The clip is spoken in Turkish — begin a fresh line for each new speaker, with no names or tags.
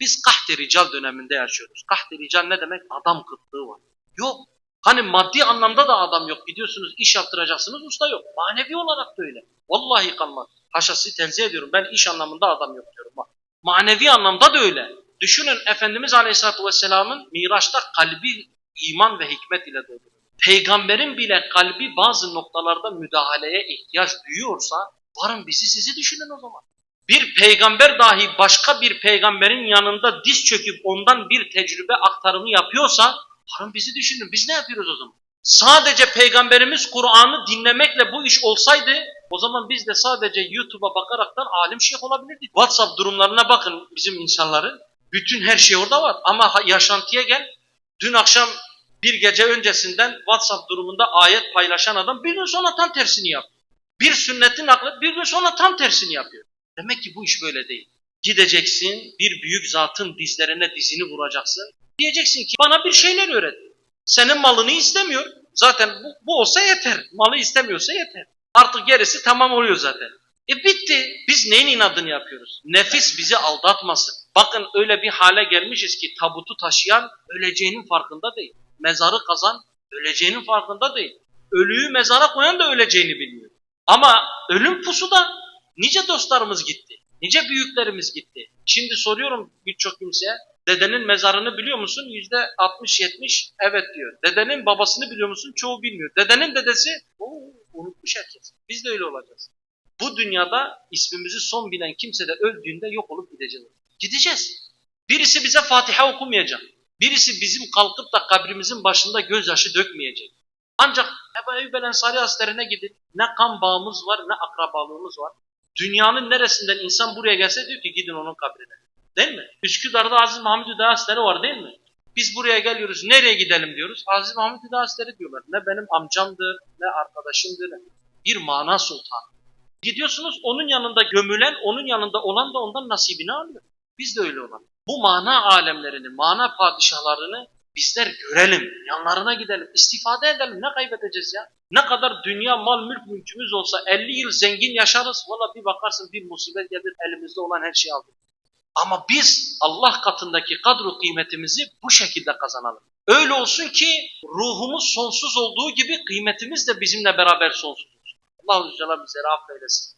Biz kahti rical döneminde yaşıyoruz. Kahti rical ne demek? Adam kıtlığı var. Yok. Hani maddi anlamda da adam yok. Gidiyorsunuz iş yaptıracaksınız usta yok. Manevi olarak da öyle. Vallahi kalmaz. Haşa sizi tenzih ediyorum. Ben iş anlamında adam yok diyorum. Bak. Manevi anlamda da öyle. Düşünün Efendimiz Aleyhisselatü Vesselam'ın Miraç'ta kalbi iman ve hikmet ile doldu. Peygamberin bile kalbi bazı noktalarda müdahaleye ihtiyaç duyuyorsa varın bizi sizi düşünün o zaman. Bir peygamber dahi başka bir peygamberin yanında diz çöküp ondan bir tecrübe aktarımı yapıyorsa varın bizi düşünün. Biz ne yapıyoruz o zaman? Sadece peygamberimiz Kur'an'ı dinlemekle bu iş olsaydı o zaman biz de sadece YouTube'a bakaraktan alim şeyh olabilirdik. WhatsApp durumlarına bakın bizim insanların. Bütün her şey orada var. Ama yaşantıya gel. Dün akşam bir gece öncesinden WhatsApp durumunda ayet paylaşan adam bir gün sonra tam tersini yapıyor. Bir sünnetin aklı bir gün sonra tam tersini yapıyor. Demek ki bu iş böyle değil. Gideceksin bir büyük zatın dizlerine dizini vuracaksın. Diyeceksin ki bana bir şeyler öğret. Senin malını istemiyor. Zaten bu, bu olsa yeter. Malı istemiyorsa yeter. Artık gerisi tamam oluyor zaten. E bitti. Biz neyin inadını yapıyoruz? Nefis bizi aldatmasın. Bakın öyle bir hale gelmişiz ki tabutu taşıyan öleceğinin farkında değil. Mezarı kazan öleceğinin farkında değil. Ölüyü mezara koyan da öleceğini bilmiyor. Ama ölüm pusuda nice dostlarımız gitti. Nice büyüklerimiz gitti. Şimdi soruyorum birçok kimseye dedenin mezarını biliyor musun? Yüzde 60-70 evet diyor. Dedenin babasını biliyor musun? Çoğu bilmiyor. Dedenin dedesi Oo, unutmuş herkes. Biz de öyle olacağız. Bu dünyada ismimizi son bilen kimse de öldüğünde yok olup gideceğiz. Gideceğiz. Birisi bize Fatiha okumayacak. Birisi bizim kalkıp da kabrimizin başında gözyaşı dökmeyecek. Ancak Ebu Eyyub el Ensari Hazretlerine gidip ne kan bağımız var ne akrabalığımız var. Dünyanın neresinden insan buraya gelse diyor ki gidin onun kabrine. Değil mi? Üsküdar'da Aziz Mahmud Hüdayi Hazretleri var değil mi? Biz buraya geliyoruz. Nereye gidelim diyoruz. Aziz Mahmud Hüdayi Hazretleri diyorlar. Ne benim amcamdır ne arkadaşımdır. Bir mana sultan. Gidiyorsunuz onun yanında gömülen, onun yanında olan da ondan nasibini alıyor. Biz de öyle olalım. Bu mana alemlerini, mana padişahlarını bizler görelim, yanlarına gidelim, istifade edelim. Ne kaybedeceğiz ya? Ne kadar dünya, mal, mülk, mülkümüz olsa 50 yıl zengin yaşarız. Valla bir bakarsın bir musibet gelir elimizde olan her şeyi aldık. Ama biz Allah katındaki kadro kıymetimizi bu şekilde kazanalım. Öyle olsun ki ruhumuz sonsuz olduğu gibi kıymetimiz de bizimle beraber sonsuz olsun. Allah-u Zülcelal bizleri affeylesin.